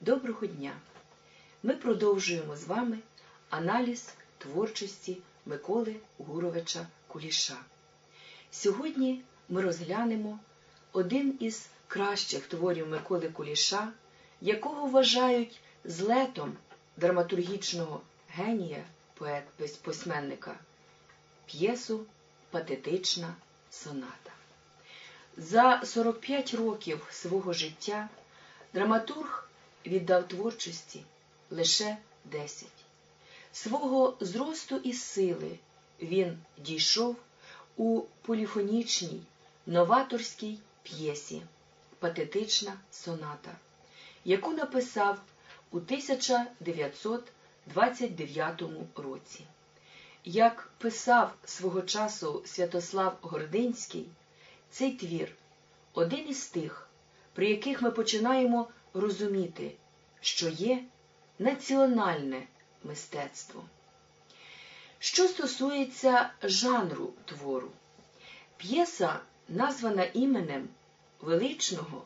Доброго дня! Ми продовжуємо з вами аналіз творчості Миколи Гуровича Куліша. Сьогодні ми розглянемо один із кращих творів Миколи Куліша, якого вважають злетом драматургічного генія поет-письменника п'єсу Патетична соната. За 45 років свого життя драматург віддав творчості лише 10. Свого зросту і сили він дійшов у поліфонічній новаторській п'єсі Патетична соната, яку написав у 1929 році. Як писав свого часу Святослав Гординський, цей твір один із тих, при яких ми починаємо розуміти, що є національне мистецтво. Що стосується жанру твору, п'єса названа іменем величного,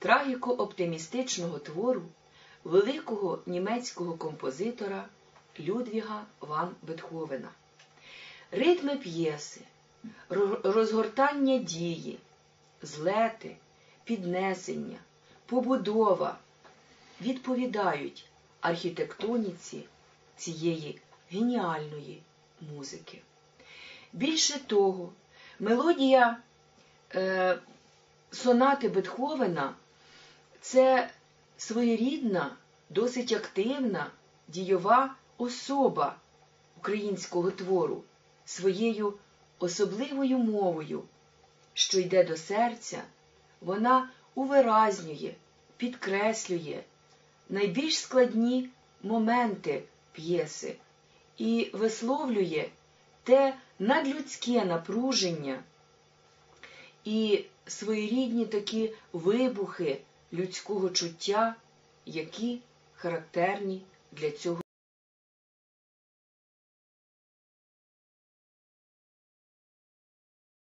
трагіко-оптимістичного твору великого німецького композитора Людвіга ван Бетховена. Ритми п'єси, розгортання дії, злети, піднесення, побудова відповідають архітектоніці цієї геніальної музики. Більше того, мелодія е, сонати Бетховена це своєрідна, досить активна дійова особа українського твору своєю особливою мовою, що йде до серця, вона увиразнює, підкреслює найбільш складні моменти п'єси і висловлює те надлюдське напруження і своєрідні такі вибухи людського чуття, які характерні для цього.